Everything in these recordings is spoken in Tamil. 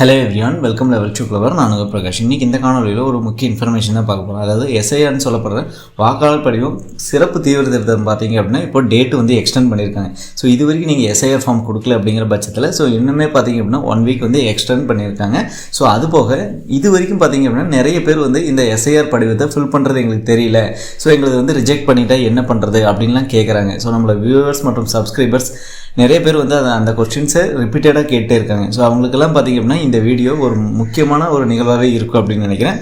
Hello everyone welcome level two flower நான் பிரகாஷ். இன்றைக்கி இந்த காணொலியில் ஒரு முக்கிய இன்ஃபர்மேஷன் தான் பார்க்க போகிறோம் அதாவது எஸ்ஐஆர்னு சொல்லப்படுற வாக்காளர் படிவம் சிறப்பு தீவிர திருத்தம் பார்த்தீங்க அப்படின்னா இப்போ டேட் வந்து எக்ஸ்டெண்ட் பண்ணியிருக்காங்க. ஸோ இது வரைக்கும் நீங்கள் எஸ்ஐஆர் ஃபார்ம் கொடுக்கல அப்படிங்கிற பட்சத்தில் ஸோ இன்னுமே பார்த்தீங்க அப்படின்னா ஒன் வீக் வந்து எக்ஸ்டெண்ட் பண்ணியிருக்காங்க. ஸோ அது போக இது வரைக்கும் பார்த்தீங்க அப்படின்னா நிறைய பேர் வந்து இந்த எஸ்ஐஆர் படிவத்தை ஃபில் பண்ணுறது எங்களுக்கு தெரியல. ஸோ எங்களுக்கு வந்து ரிஜெக்ட் பண்ணிட்டா என்ன பண்ணுறது அப்படின்லாம் கேட்குறாங்க ஸோ நம்மளோட வியூவர்ஸ் மற்றும் சப்ஸ்கிரைபர்ஸ் நிறைய பேர் வந்து அதை அந்த கொஸ்டின்ஸை ரிப்பீட்டடாக கேட்டே இருக்காங்க. ஸோ அவங்களுக்கெல்லாம் பார்த்தீங்க அப்படின்னா இந்த வீடியோ ஒரு முக்கியமான ஒரு நிகழ்வாகவே இருக்கும் அப்படின்னு நினைக்கிறேன்.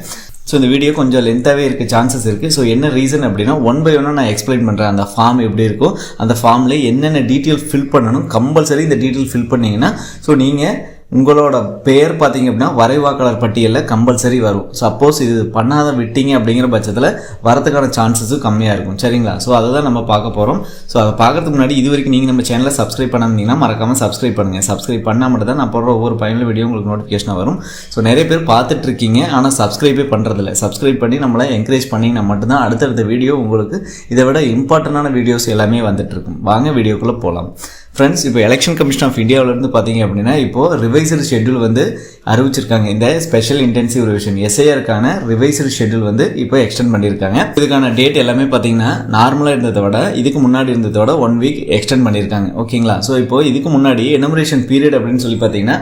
ஸோ இந்த வீடியோ கொஞ்சம் லென்த்தாகவே இருக்க சான்சஸ் இருக்குது ஸோ என்ன ரீசன் அப்படின்னா ஒன் பை ஒன்னாக நான் எக்ஸ்பிளைன் பண்ணுறேன் அந்த ஃபார்ம் எப்படி இருக்கும் அந்த ஃபார்மில் என்னென்ன டீட்டெயில் ஃபில் பண்ணணும் கம்பல்சரி இந்த டீட்டெயில் ஃபில் பண்ணிங்கன்னா ஸோ நீங்கள் உங்களோட பேர் பார்த்தீங்க அப்படின்னா வரைவாக்காளர் பட்டியலில் கம்பல்சரி வரும். சப்போஸ் இது பண்ணாத விட்டீங்க அப்படிங்கிற பட்சத்தில் வரதுக்கான சான்சஸும் கம்மியாக இருக்கும். சரிங்களா? ஸோ அதை தான் நம்ம பார்க்க போகிறோம் ஸோ அதை பார்க்கறதுக்கு முன்னாடி இது வரைக்கும் நீங்கள் நம்ம சேனலை சப்ஸ்கிரைப் பண்ணாமீங்கன்னா மறக்காமல் சப்ஸ்கிரைப் பண்ணுங்கள் சப்ஸ்கிரைப் பண்ணால் மட்டும் தான் நான் போடுற ஒவ்வொரு பயனில் வீடியோ உங்களுக்கு நோட்டிஃபிகேஷன் வரும். ஸோ நிறைய பேர் பார்த்துட்டு இருக்கீங்க ஆனால் சப்ஸ்கிரைபே பண்ணுறதில்ல சப்ஸ்கிரைப் பண்ணி நம்மளை என்கரேஜ் பண்ணிங்கன்னா மட்டும்தான் அடுத்தடுத்த வீடியோ உங்களுக்கு இதை விட இம்பார்ட்டண்டான வீடியோஸ் எல்லாமே வந்துட்டு இருக்கும். வாங்க வீடியோக்குள்ளே போகலாம் ஃப்ரெண்ட்ஸ் இப்போ எலெக்ஷன் கமிஷன் ஆஃப் இந்தியாவிலேருந்து பார்த்தீங்க அப்படின்னா இப்போது ரிவைசர் ஷெட்யூல் வந்து அறிவிச்சிருக்காங்க. இந்த ஸ்பெஷல் இன்டென்சிவ் ரிவிஷன் எஸ்ஐஆருக்கான ரிவைசல் ஷெட்யூல் வந்து இப்போ எக்ஸ்டெண்ட் பண்ணியிருக்காங்க. இதுக்கான டேட் எல்லாமே பார்த்தீங்கன்னா நார்மலாக இருந்ததை விட இதுக்கு முன்னாடி இருந்ததோட ஒன் வீக் எக்ஸ்டெண்ட் பண்ணியிருக்காங்க. ஓகேங்களா ஸோ இப்போ இதுக்கு முன்னாடி எனமரேஷன் பீரியட் அப்படின்னு சொல்லி பார்த்தீங்கன்னா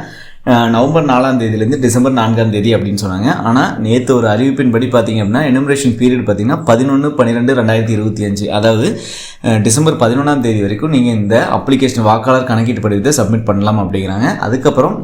நவம்பர் நாலாம் தேதியிலேருந்து டிசம்பர் நான்காம் தேதி அப்படின்னு சொன்னாங்க. ஆனால் நேற்று ஒரு அறிவிப்பின்படி பார்த்தீங்க அப்படின்னா எனுமரேஷன் பீரியட் பார்த்தீங்கன்னா பதினொன்று பன்னிரெண்டு ரெண்டாயிரத்தி இருபத்தி அஞ்சு. அதாவது டிசம்பர் பதினொன்றாம் தேதி வரைக்கும் நீங்கள் இந்த அப்ளிகேஷன் வாக்காளர் கணக்கீட்டு படிவத்தை சப்மிட் பண்ணலாம் அப்படிங்கிறாங்க. அதுக்கப்புறம்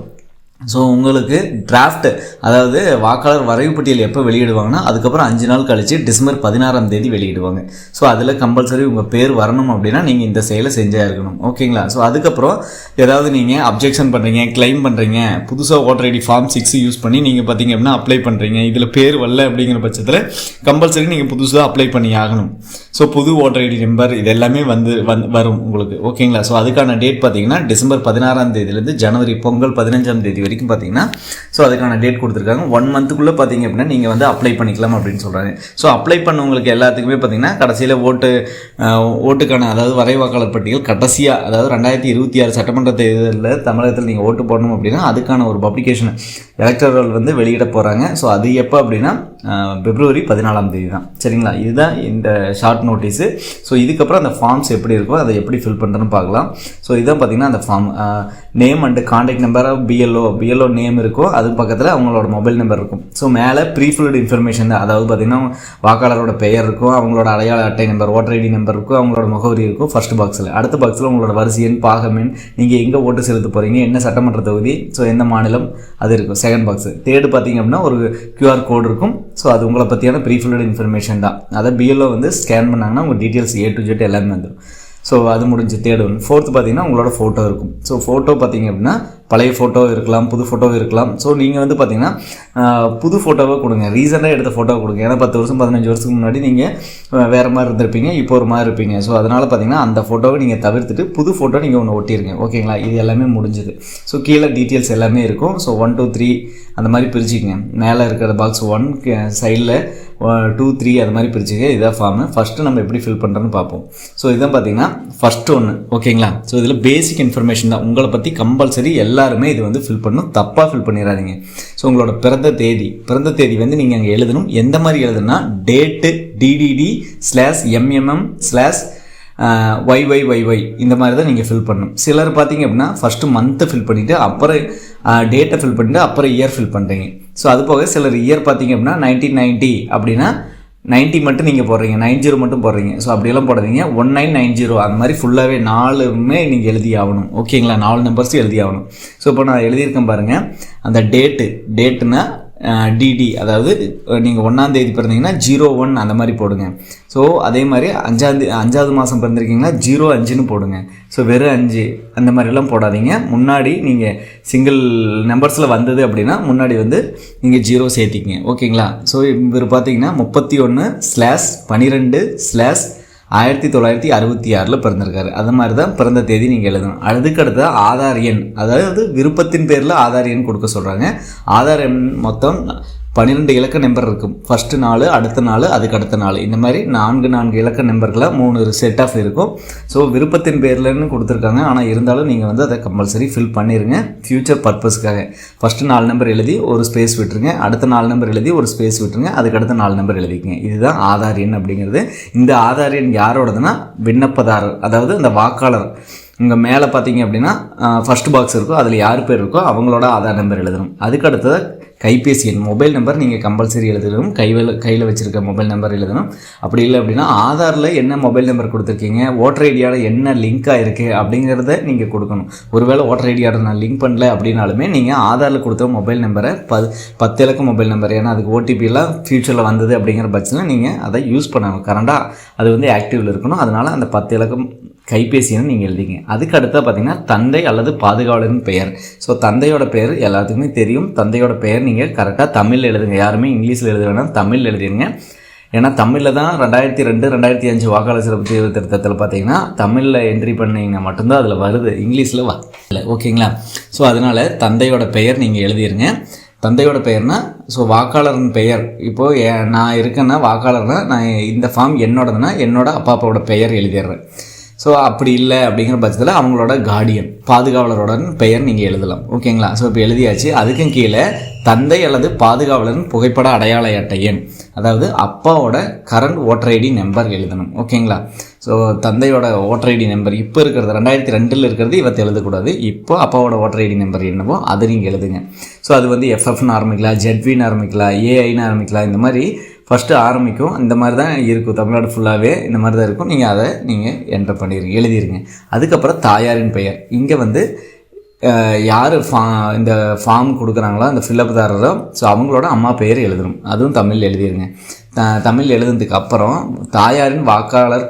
ஸோ உங்களுக்கு டிராஃப்ட் அதாவது வாக்காளர் வரைவு பட்டியல் எப்போ வெளியிடுவாங்கன்னா அதுக்கப்புறம் அஞ்சு நாள் கழித்து டிசம்பர் பதினாறாம் தேதி வெளியிடுவாங்க. ஸோ அதில் கம்பல்சரி உங்கள் பேர் வரணும் அப்படின்னா நீங்கள் இந்த செயலை செஞ்சே இருக்கணும் ஓகேங்களா? ஸோ அதுக்கப்புறம் ஏதாவது நீங்கள் அப்ஜெக்ஷன் பண்ணுறீங்க கிளைம் பண்ணுறீங்க புதுசாக voter ID form six use பண்ணி நீங்கள் பார்த்தீங்க அப்படின்னா அப்ளை பண்ணுறீங்க இதில் பேர் வரல அப்படிங்கிற பட்சத்தில் கம்பல்சரி நீங்கள் புதுசாக அப்ளை பண்ணி ஆகணும். ஸோ புது ஓட்டர் ஐடி நம்பர் இது எல்லாமே வந்து வந் வரும் உங்களுக்கு. ஓகேங்களா? ஸோ அதுக்கான டேட் பார்த்தீங்கன்னா டிசம்பர் பதினாறாம் தேதியிலேருந்து ஜனவரி பொங்கல் பதினஞ்சாம் தேதி வரைக்கும் பார்த்தீங்கன்னா ஸோ அதுக்கான டேட் கொடுத்துருக்காங்க. ஒன் மந்த்துக்குள்ளே பார்த்தீங்க அப்படின்னா நீங்கள் வந்து அப்ளை பண்ணிக்கலாம் அப்படின்னு சொல்கிறாங்க ஸோ அப்ளை பண்ணவங்களுக்கு எல்லாத்துக்குமே பார்த்தீங்கன்னா கடைசியில் ஓட்டு ஓட்டுக்கான அதாவது வரைவாக்காளர் பட்டியல் கடைசியாக அதாவது ரெண்டாயிரத்தி இருபத்தி ஆறு சட்டமன்ற தேர்தலில் தமிழகத்தில் நீங்கள் ஓட்டு போடணும் அப்படின்னா அதுக்கான ஒரு பப்ளிகேஷன் எலக்டரல் வந்து வெளியிட போகிறாங்க ஸோ அது எப்போ அப்படின்னா பிப்ரவரி பதினாலாம் தேதி தான் சரிங்களா? இதுதான் இந்த ஷார்ட் நோட்டீஸு ஸோ இதுக்கப்புறம் அந்த ஃபார்ம்ஸ் எப்படி இருக்கோ அதை எப்படி ஃபில் பண்ணுறதுன்னு பார்க்கலாம். ஸோ இதுதான் பார்த்தீங்கன்னா அந்த form name and contact number BLO BLO name இருக்கும் அது பக்கத்தில் அவங்களோட மொபைல் நம்பர் இருக்கும். ஸோ மேலே ப்ரீஃபில்டு இன்ஃபர்மேஷன் தான். அதாவது பார்த்தீங்கன்னா வாக்காளரோட பெயர் இருக்கும் அவங்களோட அடையாள அட்டை நம்பர் ஓட்டர் ஐடி நம்பர் இருக்கும் அவங்களோட முகவரி இருக்கும் ஃபர்ஸ்ட் பாக்ஸில் அடுத்த பாக்ஸில் உங்களோட வரிசை எண் பாகமென் நீங்கள் எங்கே ஓட்டு செலுத்த போகிறீங்க என்ன சட்டமன்ற தொகுதி ஸோ எந்த மாநிலம் அது இருக்கும் செகண்ட் பாக்ஸ் தேர்டு பார்த்தீங்க அப்படின்னா ஒரு கியூஆர் கோடு இருக்கும். ஸோ அது உங்களை பற்றியான ப்ரீஃபில்டு இன்ஃபர்மேஷன் தான். அதை பிஎல்ஓ வந்து ஸ்கேன் பண்ணாங்கன்னா உங்கள் டீட்டெயில்ஸ் ஏ டு ஜெட் எல்லாமே வந்துடும் ஸோ அது முடிஞ்சு தேர்ட் ஒன். ஃபோர்த்து பார்த்தீங்கன்னா உங்களோட ஃபோட்டோ இருக்கும். ஸோ ஃபோட்டோ பார்த்தீங்க அப்படின்னா பழைய ஃபோட்டோ இருக்கலாம் புது ஃபோட்டோ இருக்கலாம். ஸோ நீங்கள் வந்து பார்த்தீங்கன்னா புது ஃபோட்டோவை கொடுங்க. ரீசெண்டாக எடுத்த ஃபோட்டோவை கொடுங்க. ஏன்னா பத்து வருஷம் பதினஞ்சு வருஷத்துக்கு முன்னாடி நீங்கள் வேறு மாதிரி இருந்திருப்பீங்க. இப்போ ஒரு மாதிரி இருப்பீங்க. ஸோ அதனால் பார்த்தீங்கன்னா அந்த ஃபோட்டோவை நீங்கள் தவிர்த்துட்டு புது ஃபோட்டோ நீங்கள் ஒன்று ஒட்டிருங்க. ஓகேங்களா இது எல்லாமே முடிஞ்சுது. ஸோ கீழே டீட்டெயில்ஸ் எல்லாமே இருக்கும். ஸோ ஒன் டூ த்ரீ அந்த மாதிரி பிரிச்சுக்கங்க. மேலே இருக்கிற பாக்ஸ் ஒன் சைடில் டூ த்ரீ அது மாதிரி பிரிச்சுக்க இதான் ஃபார்மு ஃபஸ்ட்டு நம்ம எப்படி ஃபில் பண்ணுறோன்னு பார்ப்போம் ஸோ இதான் பார்த்தீங்கன்னா ஃபஸ்ட்டு ஒன்று ஓகேங்களா ஸோ இதில் பேசிக் இன்ஃபர்மேஷன் தான். உங்களை பற்றி கம்பல்சரி எல்லாருமே இது வந்து ஃபில் பண்ணணும். தப்பாக ஃபில் பண்ணிடாதீங்க ஸோ உங்களோட பிறந்த தேதி பிறந்த தேதி வந்து நீங்கள் அங்கே எழுதணும். எந்த மாதிரி எழுதுனா date DDD slash MMM slash Y Y Y Y இந்த மாதிரி தான் நீங்கள் ஃபில் பண்ணணும். சிலர் பார்த்தீங்க அப்படின்னா ஃபஸ்ட்டு மந்த்தை ஃபில் பண்ணிவிட்டு அப்புறம் டேட்டை ஃபில் பண்ணிட்டு அப்புறம் இயர் ஃபில் பண்ணுறீங்க ஸோ அது போக சிலர் இயர் பார்த்தீங்க அப்படின்னா நைன்டீன் நைன்ட்டி அப்படின்னா நைன்ட்டி மட்டும் நீங்கள் போடுறீங்க நைன் ஜீரோ மட்டும் போடுறீங்க. ஸோ அப்படியெல்லாம் போடாதீங்க. ஒன் நைன் நைன் ஜீரோ அந்த மாதிரி ஃபுல்லாகவே நாலுமே நீங்கள் எழுதி ஆகணும். ஓகேங்களா நாலு நம்பர்ஸும் எழுதி ஆகணும். ஸோ இப்போ நான் எழுதியிருக்கேன் பாருங்கள் அந்த டேட்டு டேட்டுன்னா டிடி அதாவது நீங்கள் ஒன்றாம் தேதி பிறந்தீங்கன்னா ஜீரோ ஒன் அந்த மாதிரி போடுங்க. ஸோ அதே மாதிரி அஞ்சாந்தே அஞ்சாவது மாதம் பிறந்திருக்கீங்கன்னா ஜீரோ அஞ்சுன்னு போடுங்க. ஸோ வெறும் அஞ்சு அந்த மாதிரிலாம் போடாதீங்க. முன்னாடி நீங்கள் சிங்கிள் நம்பர்ஸில் வந்தது அப்படின்னா முன்னாடி வந்து நீங்கள் ஜீரோ சேர்த்திக்கிங்க. ஓகேங்களா ஸோ இவர் பார்த்தீங்கன்னா முப்பத்தி ஒன்று ஸ்லாஷ் பன்னிரெண்டு ஸ்லாஷ் ஆயிரத்தி தொள்ளாயிரத்தி அறுபத்தி ஆறில் பிறந்திருக்காரு. அது மாதிரி தான் பிறந்த தேதி நீங்கள் எழுதணும். அதுக்கடுத்து ஆதார் எண். அதாவது விருப்பத்தின் பேரில் ஆதார் எண் கொடுக்க சொல்கிறாங்க ஆதார் எண் மொத்தம் பன்னிரெண்டு இலக்க நம்பர் இருக்கும். ஃபஸ்ட்டு நாள் அடுத்த நாள் அதுக்கு அடுத்த நாள் இந்த மாதிரி நான்கு நான்கு இலக்க நம்பர்களாக மூணு செட் ஆஃப் இருக்கும். ஸோ விருப்பத்தின் பேர்லன்னு கொடுத்துருக்காங்க. ஆனால் இருந்தாலும் நீங்கள் வந்து அதை கம்பல்சரி ஃபில் பண்ணிடுங்க ஃப்யூச்சர் பர்பஸ்க்காக ஃபஸ்ட்டு நாலு நம்பர் எழுதி ஒரு ஸ்பேஸ் விட்டுருங்க. அடுத்த நாலு நம்பர் எழுதி ஒரு ஸ்பேஸ் விட்டுருங்க. அதுக்கு அடுத்த நாலு நம்பர் எழுதிக்கங்க. இதுதான் ஆதார் எண் அப்படிங்கிறது. இந்த ஆதார் எண் யாரோடதுன்னா விண்ணப்பதாரர் அதாவது அந்த வாக்காளர். இங்கே மேலே பார்த்தீங்க அப்படின்னா ஃபர்ஸ்ட் பாக்ஸ் இருக்கும். அதில் யார் பேர் இருக்கோ அவங்களோட ஆதார் நம்பர் எழுதணும். அதுக்கடுத்தது கைபேசி எண் மொபைல் நம்பர் நீங்கள் கம்பல்சரி எழுதணும். கையில் கையில் வச்சுருக்க மொபைல் நம்பர் எழுதணும். அப்படி இல்லை அப்படின்னா ஆதாரில் என்ன மொபைல் நம்பர் கொடுத்துருக்கீங்க ஓட்டர் ஐடியாவில் என்ன லிங்க் ஆகிருக்கு அப்படிங்கிறத நீங்கள் கொடுக்கணும். ஒருவேளை ஓட்டர் ஐடியோட நான் லிங்க் பண்ணல அப்படின்னாலுமே நீங்கள் ஆதாரில் கொடுத்த மொபைல் நம்பரை ப பத்து இலக்க மொபைல் நம்பர் ஏன்னா அதுக்கு ஓடிபிலாம் ஃப்யூச்சரில் வந்தது அப்படிங்கிற பட்சத்தில் நீங்கள் அதை யூஸ் பண்ணணும். கரண்டாக அது வந்து ஆக்டிவில் இருக்கணும். அதனால் அந்த பத்து இலக்கம் கைபேசின்னு நீங்கள் எழுதிங்க. அதுக்கு அடுத்த பார்த்தீங்கன்னா தந்தை அல்லது பாதுகாவலரின் பெயர். ஸோ தந்தையோட பெயர் எல்லாத்துக்குமே தெரியும். தந்தையோட பெயர் நீங்கள் கரெக்டாக தமிழில் எழுதுங்க. யாருமே இங்கிலீஷில் எழுத வேணாம் தமிழில் எழுதிடுங்க ஏன்னா தமிழில் தான் ரெண்டாயிரத்தி ரெண்டு ரெண்டாயிரத்தி அஞ்சு வாக்காளர் சிறப்பு தேர்வு திருத்தத்தில் பார்த்தீங்கன்னா தமிழில் என்ட்ரி பண்ணீங்கன்னா மட்டும்தான் அதில் வருது. இங்கிலீஷில் வரல ஓகேங்களா? ஸோ அதனால் தந்தையோட பெயர் நீங்கள் எழுதிருங்க. தந்தையோட பெயர்னா ஸோ வாக்காளரின் பெயர். இப்போது நான் இருக்கேன்னா வாக்காளர்னால் நான் இந்த ஃபார்ம் என்னோடதுன்னா என்னோட அப்பா அப்பாவோட பெயர் எழுதிடுறேன். ஸோ அப்படி இல்லை அப்படிங்கிற பட்சத்தில் அவங்களோட கார்டியன் பாதுகாவலரோட பெயர் நீங்கள் எழுதலாம். ஓகேங்களா ஸோ இப்போ எழுதியாச்சு. அதுக்கும் கீழே தந்தை அல்லது பாதுகாவலரின் புகைப்பட அடையாள அட்டை எண் அதாவது அப்பாவோட கரண்ட் ஓட்டர் ஐடி நம்பர் எழுதணும். ஓகேங்களா ஸோ தந்தையோட ஓட்டர் ஐடி நம்பர் இப்போ இருக்கிறது ரெண்டாயிரத்தி ரெண்டில் இருக்கிறது இவத்தை எழுதக்கூடாது. இப்போ அப்பாவோட ஓட்டர் ஐடி நம்பர் என்னவோ அதை நீங்கள் எழுதுங்க. ஸோ அது வந்து எஃப்எஃப்னு ஆரம்பிக்கலாம் ஜெட்வின்னு ஆரம்பிக்கலாம் ஏஐன்னு ஆரம்பிக்கலாம் இந்த மாதிரி ஃபஸ்ட்டு ஆரம்பிக்கும். இந்த மாதிரி தான் இருக்கும். தமிழ்நாடு ஃபுல்லாகவே இந்த மாதிரி தான் இருக்கும். நீங்கள் அதை நீங்கள் என்டர் பண்ணிடுங்க எழுதிருங்க அதுக்கப்புறம் தாயாரின் பெயர். இங்கே வந்து யார் ஃபா இந்த ஃபார்ம் கொடுக்குறாங்களோ அந்த ஃபில்லப்தாரரோ ஸோ அவங்களோட அம்மா பெயர் எழுதணும். அதுவும் தமிழ் எழுதிருங்க த தமிழ் எழுதுனதுக்கு அப்புறம் தாயாரின் வாக்காளர்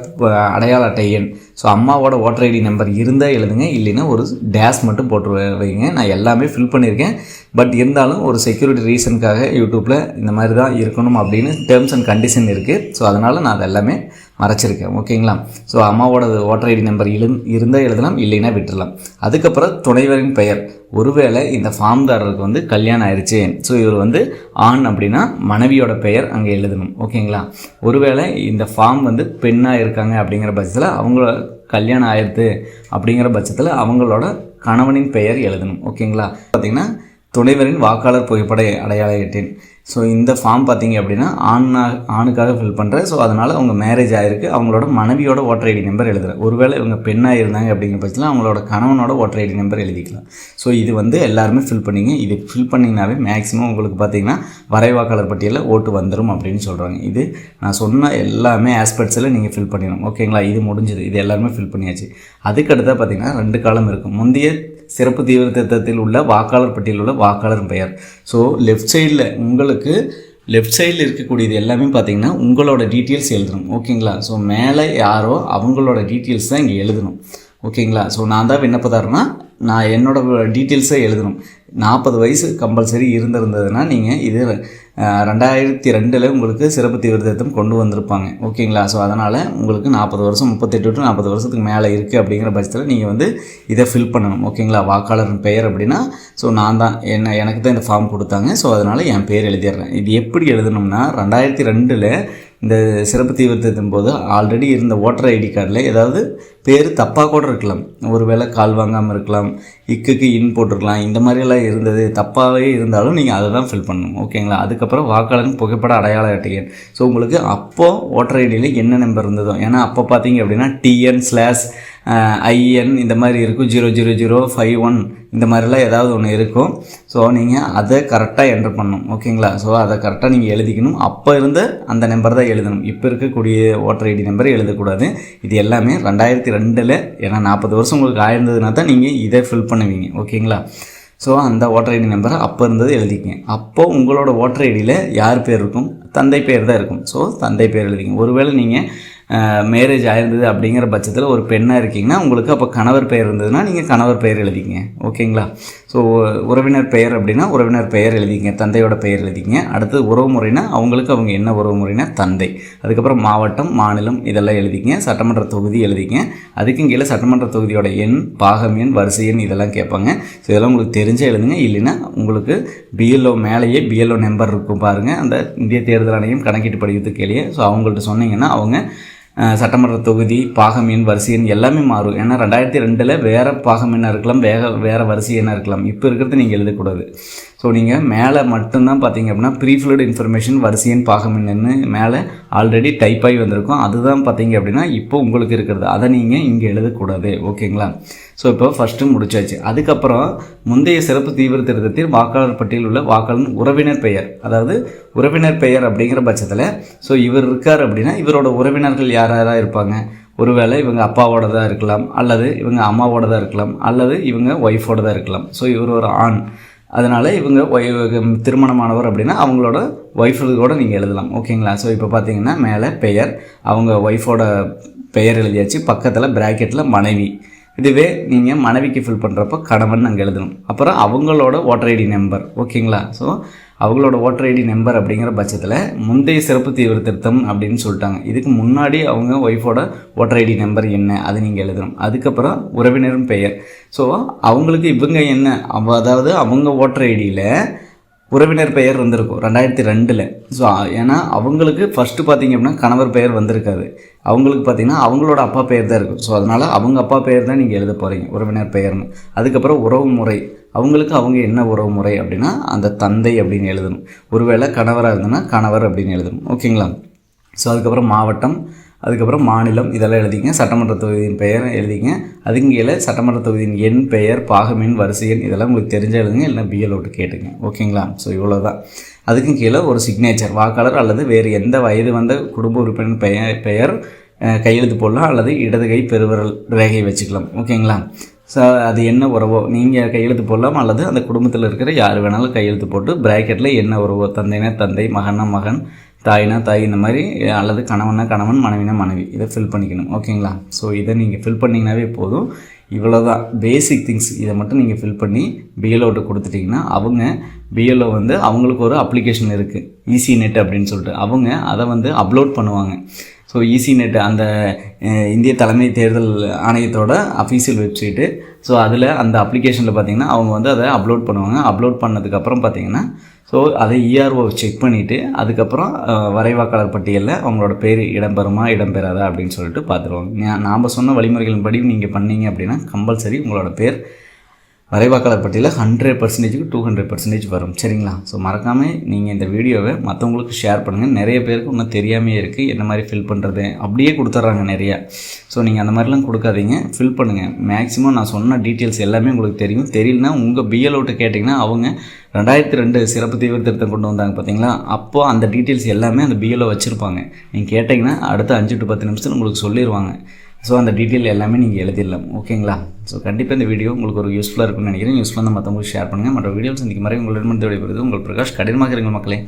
அடையாள அட்டை எண். ஸோ அம்மாவோட ஓட்டர் ஐடி நம்பர் இருந்தால் எழுதுங்க இல்லைன்னா ஒரு டேஸ் மட்டும் போட்டு வைங்க. நான் எல்லாமே ஃபில் பண்ணியிருக்கேன். பட் இருந்தாலும் ஒரு செக்யூரிட்டி ரீசனுக்காக யூடியூப்பில் இந்த மாதிரி தான் இருக்கணும் அப்படின்னு டேர்ம்ஸ் அண்ட் கண்டிஷன் இருக்குது ஸோ அதனால் நான் அதெல்லாமே மறைச்சிருக்கேன் ஓகேங்களா? ஸோ அம்மாவோட ஓட்டர் ஐடி நம்பர் இரு இருந்தால் எழுதலாம் இல்லைன்னா விட்டுடலாம் அதுக்கப்புறம் துணைவரின் பெயர். ஒருவேளை இந்த ஃபார்ம்தாரருக்கு வந்து கல்யாணம் ஆயிடுச்சு ஸோ இவர் வந்து ஆண் அப்படின்னா மனைவியோட பெயர் அங்கே எழுதணும் ஓகேங்களா? ஒருவேளை இந்த ஃபார்ம் வந்து பெண்ணாக இருக்காங்க அப்படிங்கிற பட்சத்தில் அவங்கள கல்யாணம் ஆயிடுது அப்படிங்கிற பட்சத்தில் அவங்களோட கணவனின் பெயர் எழுதணும் ஓகேங்களா? பார்த்திங்கன்னா துணைவரின் வாக்காளர் புகைப்பட அடையாள எட்டேன் ஸோ இந்த ஃபார்ம் பார்த்தீங்க அப்படின்னா ஆணா ஆணுக்காக ஃபில் பண்ணுறேன் ஸோ அதனால் அவங்க மேரேஜ் ஆகிருக்கு அவங்களோட மனைவியோட ஓட்டர் ஐடி நம்பர் எழுதுகிறேன் ஒருவேளை இவங்க பெண்ணாக இருந்தாங்க அப்படிங்கிற பட்சத்தில் அவங்களோட கணவனோட ஓட்டர் ஐடி நம்பர் எழுதிக்கலாம். ஸோ இது வந்து எல்லாருமே ஃபில் பண்ணிங்க. இது ஃபில் பண்ணிங்கனாவே மேக்ஸிமம் உங்களுக்கு பார்த்தீங்கன்னா வரைவாக்காளர் பட்டியலில் ஓட்டு வந்துடும் அப்படின்னு சொல்கிறாங்க இது நான் சொன்ன எல்லாமே ஆஸ்பெக்ட்ஸில் நீங்கள் ஃபில் பண்ணிடணும். ஓகேங்களா இது முடிஞ்சது. இது எல்லாருமே ஃபில் பண்ணியாச்சு. அதுக்கடுத்தா பார்த்தீங்கன்னா ரெண்டு காலம் இருக்கும் முந்தைய சிறப்பு தீவிர திட்டத்தில் உள்ள வாக்காளர் பட்டியலில் உள்ள வாக்காளர் பெயர். ஸோ லெஃப்ட் சைடில் உங்களுக்கு லெஃப்ட் சைடில் இருக்கக்கூடியது எல்லாமே பார்த்தீங்கன்னா உங்களோட டீட்டெயில்ஸ் எழுதணும். ஓகேங்களா ஸோ மேலே யாரோ அவங்களோட டீட்டெயில்ஸ் தான் இங்கே எழுதணும். ஓகேங்களா ஸோ நான் தான் விண்ணப்பதாரனா நான் என்னோடய டீட்டெயில்ஸை எழுதணும். நாற்பது வயசு கம்பல்சரி இருந்திருந்ததுன்னா நீங்கள் இது ரெண்டாயிரத்தி ரெண்டில் உங்களுக்கு சிறப்பு தீவிரத்தம் கொண்டு வந்திருப்பாங்க. ஓகேங்களா? ஸோ அதனால் உங்களுக்கு நாற்பது வருஷம் முப்பத்தெட்டு டு நாற்பது வருஷத்துக்கு மேலே இருக்குது அப்படிங்கிற பட்சத்தில் நீங்கள் வந்து இதை ஃபில் பண்ணணும். ஓகேங்களா? வாக்காளர் பெயர் அப்படின்னா ஸோ நான் தான் என்ன எனக்கு தான் இந்த ஃபார்ம் கொடுத்தாங்க. ஸோ அதனால் என் பேர் எழுதிடுறேன். இது எப்படி எழுதணும்னா ரெண்டாயிரத்தி ரெண்டில் இந்த சிறப்பு தீவிரத்தின் போது ஆல்ரெடி இருந்த ஓட்டர் ஐடி கார்டில் ஏதாவது பேர் தப்பாக கூட இருக்கலாம். ஒரு வேளை கால் வாங்காமல் இருக்கலாம். இக்குக்கு இன் போட்டிருக்கலாம். இந்த மாதிரியெல்லாம் இருந்தது. தப்பாகவே இருந்தாலும் நீங்கள் அதை தான் ஃபில் பண்ணணும். ஓகேங்களா? அதுக்கப்புறம் வாக்காளர் புகைப்பட அடையாள அட்டையன் ஸோ உங்களுக்கு அப்போது ஓட்டர் ஐடியில் என்ன நம்பர் இருந்ததோ ஏன்னா அப்போ பார்த்தீங்க அப்படின்னா டிஎன் ஸ்லாஷ் ஐஎன் இந்த மாதிரி இருக்கும். Zero zero zero five one இந்த மாதிரிலாம் ஏதாவது ஒன்று இருக்கும். ஸோ நீங்கள் அதை கரெக்டாக என்ட்ரு பண்ணணும். ஓகேங்களா ஸோ அதை கரெக்டாக நீங்கள் எழுதிக்கணும். அப்போ இருந்த அந்த நம்பர் தான் எழுதணும். இப்போ இருக்கக்கூடிய ஓட்டர் ஐடி நம்பர் எழுதக்கூடாது. இது எல்லாமே ரெண்டாயிரத்தி ரெண்டில் ஏன்னா நாற்பது வருஷம் உங்களுக்கு ஆயிருந்ததுனா தான் நீங்கள் இதை ஃபில் பண்ணுவீங்க. ஓகேங்களா ஸோ அந்த ஓட்டர் ஐடி நம்பரை அப்போ இருந்தது எழுதிக்கங்க. அப்போது உங்களோட ஓட்டர் ஐடியில் யார் பேர் இருக்கும்? தந்தை பேர் தான் இருக்கும். ஸோ தந்தை பேர் எழுதிங்க ஒருவேளை நீங்கள் மேரேஜ் ஆயிருந்தது அப்படிங்கிற பட்சத்தில் ஒரு பெண்ணாக இருக்கீங்கன்னா உங்களுக்கு அப்போ கணவர் பெயர் இருந்ததுன்னா நீங்கள் கணவர் பெயர் எழுதிங்க ஓகேங்களா ஸோ உறவினர் பெயர் அப்படின்னா உறவினர் பெயர் எழுதிங்க தந்தையோட பெயர் எழுதிங்க. அடுத்து உறவு முறைனா அவங்களுக்கு அவங்க என்ன உறவு முறைனா தந்தை. அதுக்கப்புறம் மாவட்டம் மாநிலம் இதெல்லாம் எழுதிங்க சட்டமன்ற தொகுதி எழுதிங்க. அதுக்கும் கீழே சட்டமன்ற தொகுதியோட எண் பாகம் எண் வரிசை எண் இதெல்லாம் கேட்பாங்க. ஸோ இதெல்லாம் உங்களுக்கு தெரிஞ்சே எழுதுங்க இல்லைன்னா உங்களுக்கு பிஎல்ஓ மேலேயே பிஎல்ஓ நம்பர் இருக்கும் பாருங்கள் அந்த இந்திய தேர்தல் ஆணையம் கணக்கீட்டு படிக்கிறதுக்கு கேளியே ஸோ அவங்கள்ட்ட சொன்னீங்கன்னா அவங்க சட்டமன்ற தொகுதி பாகம் எண் வரிசை எண் எல்லாமே மாறும். ஏன்னா ரெண்டாயிரத்தி ரெண்டில் வேறு பாகமீனாக இருக்கலாம் வேக வேறு வரிசை எண்ணாக இருக்கலாம். இப்போ இருக்கிறது நீங்கள் எழுதக்கூடாது. ஸோ நீங்கள் மேலே மட்டும்தான் பார்த்தீங்க அப்படின்னா ப்ரீஃபிலுட் இன்ஃபர்மேஷன் வரிசையின் பாகமின்னு மேலே ஆல்ரெடி டைப் ஆகி வந்திருக்கும். அதுதான் பார்த்தீங்க அப்படின்னா இப்போ உங்களுக்கு இருக்கிறது. அதை நீங்கள் இங்கே எழுதக்கூடாது. ஓகேங்களா? ஸோ இப்போ ஃபஸ்ட்டு முடிச்சாச்சு. அதுக்கப்புறம் முந்தைய சிறப்பு தீவிர திருத்தத்தில் வாக்காளர் பட்டியலில் உள்ள வாக்காளன் உறவினர் பெயர். அதாவது உறவினர் பெயர் அப்படிங்கிற பட்சத்தில் ஸோ இவர் இருக்கார் அப்படின்னா இவரோட உறவினர்கள் யார் யாராக இருப்பாங்க? ஒருவேளை இவங்க அப்பாவோட தான் இருக்கலாம் அல்லது இவங்க அம்மாவோட தான் இருக்கலாம் அல்லது இவங்க ஒய்ஃபோட தான் இருக்கலாம். ஸோ இவர் ஒரு ஆண். அதனால் இவங்க ஒய் திருமணமானவர் அப்படின்னா அவங்களோட ஒய்ஃபுகளோட நீங்கள் எழுதலாம். ஓகேங்களா ஸோ இப்போ பார்த்தீங்கன்னா மேலே பெயர் அவங்க ஒய்ஃபோட பெயர் எழுதியாச்சு. பக்கத்தில் ப்ராக்கெட்டில் மனைவி. இதுவே நீங்கள் மனைவிக்கு ஃபில் பண்ணுறப்போ கணவன் அங்கே எழுதணும். அப்புறம் அவங்களோட ஓட்டர் ஐடி நம்பர் ஓகேங்களா ஸோ அவங்களோட ஓட்டர் ஐடி நம்பர் அப்படிங்கிற பட்சத்தில் முந்தைய சிறப்பு தீவிர திருத்தம் அப்படின்னு சொல்லிட்டாங்க. இதுக்கு முன்னாடி அவங்க ஒய்ஃபோட ஓட்டர் ஐடி நம்பர் என்ன? அது நீங்கள் எழுதணும். அதுக்கப்புறம் உறவினரும் பெயர். ஸோ அவங்களுக்கு இவங்க என்ன? அவ- அதாவது அவங்க ஓட்டர் ஐடியில் உறவினர் பெயர் வந்திருக்கும் ரெண்டாயிரத்தி ரெண்டில். ஸோ ஏன்னா அவங்களுக்கு ஃபஸ்ட்டு பார்த்தீங்க அப்படின்னா கணவர் பெயர் வந்திருக்காது. அவங்களுக்கு பார்த்தீங்கன்னா அவங்களோட அப்பா பெயர் தான் இருக்கும். ஸோ அதனால் அவங்க அப்பா பெயர் தான் நீங்கள் எழுத போகிறீங்க உறவினர் பெயர்னு. அதுக்கப்புறம் உறவு முறை. அவங்களுக்கு அவங்க என்ன உறவு முறை அப்படின்னா அந்த தந்தை அப்படின்னு எழுதணும். ஒருவேளை கணவராக இருந்ததுன்னா கணவர் அப்படின்னு எழுதணும். ஓகேங்களா? ஸோ அதுக்கப்புறம் மாவட்டம். அதுக்கப்புறம் மாநிலம் இதெல்லாம் எழுதிங்க சட்டமன்ற தொகுதியின் பெயர் எழுதிங்க அதுக்கு கீழே சட்டமன்ற தொகுதியின் எண் பெயர் பாகமின் வரிசை எண் இதெல்லாம் உங்களுக்கு தெரிஞ்ச எழுதுங்க இல்லைனா பிஎல் ஓட்டு கேட்டுங்க. ஓகேங்களா? ஸோ இவ்வளோ தான் அதுக்கும் கீழே ஒரு சிக்னேச்சர் வாக்காளர் அல்லது வேறு எந்த வயது வந்த குடும்ப உறுப்பினர் பெயர் பெயர் கையெழுத்து போடலாம் அல்லது இடது கை பெருவிரல் ரேகையை வச்சுக்கலாம். ஓகேங்களா? ஸோ அது என்ன உறவோ? நீங்கள் கையெழுத்து போடலாம் அல்லது அந்த குடும்பத்தில் இருக்கிற யார் வேணாலும் கையெழுத்து போட்டு ப்ராக்கெட்டில் என்ன உறவோ? தந்தைனா தந்தை மகனா மகன் தாய்னா தாய் இந்த மாதிரி அல்லது கணவனா கணவன் மனைவினா மனைவி. இதை ஃபில் பண்ணிக்கணும். ஓகேங்களா? ஸோ இதை நீங்கள் ஃபில் பண்ணிங்கனாவே போதும். இவ்வளோதான் பேசிக் திங்ஸ் இதை மட்டும் நீங்கள் ஃபில் பண்ணி பிஎல்ஓட்ட கொடுத்துட்டிங்கன்னா அவங்க பிஎல்ஓ வந்து அவங்களுக்கு ஒரு அப்ளிகேஷன் இருக்குது ஈஸி நெட் அப்படின்னு சொல்லிட்டு. அவங்க அதை வந்து அப்லோட் பண்ணுவாங்க. ஸோ ஈஸி நெட் அந்த இந்திய தலைமை தேர்தல் ஆணையத்தோட அஃபீஷியல் வெப்சைட்டு ஸோ அதில் அந்த அப்ளிகேஷனில் பார்த்தீங்கன்னா அவங்க வந்து அதை அப்லோட் பண்ணுவாங்க. அப்லோட் பண்ணதுக்கப்புறம் பார்த்தீங்கன்னா ஸோ அதை இஆர்ஓ செக் பண்ணிவிட்டு அதுக்கப்புறம் வரைவாக்காளர் பட்டியலில் அவங்களோட பேர் இடம்பெறுமா இடம்பெறாதா அப்படின்னு சொல்லிட்டு பார்த்துருவாங்க நாம் சொன்ன வழிமுறைகளின் படி நீங்கள் பண்ணீங்க அப்படின்னா கம்பல்சரி உங்களோட பேர் வரைவாக்காளர் பட்டியலில் ஹண்ட்ரட் பர்சன்டேஜுக்கு டூ ஹண்ட்ரட் பர்சன்டேஜ் வரும். சரிங்களா? ஸோ மறக்காமல் நீங்கள் இந்த வீடியோவை மற்றவங்களுக்கு ஷேர் பண்ணுங்கள் நிறைய பேருக்கு இன்னும் தெரியாமையே இருக்குது என்ன மாதிரி ஃபில் பண்ணுறது அப்படியே கொடுத்துட்றாங்க நிறையா. ஸோ நீங்கள் அந்த மாதிரிலாம் கொடுக்காதீங்க. ஃபில் பண்ணுங்கள் மேக்ஸிமம் நான் சொன்ன டீட்டெயில்ஸ் எல்லாமே உங்களுக்கு தெரியும். தெரியலனா உங்கள் பிஎல்ஓட்ட கேட்டிங்கன்னா அவங்க ரெண்டாயிரத்தி ரெண்டு சிறப்பு தீவிர திருத்தம் கொண்டு வந்தாங்க பார்த்தீங்களா அப்போது அந்த டீட்டெயில்ஸ் எல்லாமே அந்த பிஎல்ஓ வச்சுருப்பாங்க. நீங்கள் கேட்டிங்கன்னா அடுத்த அஞ்சு டு பத்து நிமிஷத்தில் உங்களுக்கு சொல்லிடுவாங்க ஸோ அந்த டீட்டெயில் எல்லாமே நீங்கள் எழுதிடலாம். ஓகேங்களா ஸோ கண்டிப்பாக இந்த வீடியோ உங்களுக்கு ஒரு யூஸ்ஃபுல்லாக இருக்கும்னு நினைக்கிறேன். யூஸ்ஃபுல்லாக மற்றவங்களுக்கு ஷேர் பண்ணுங்கள் மற்ற வீடியோஸ் சந்திக்கும் மாதிரி உங்களிடம் விடைபெறுது உங்கள் பிரகாஷ். கடினமாக இருங்க மக்களே.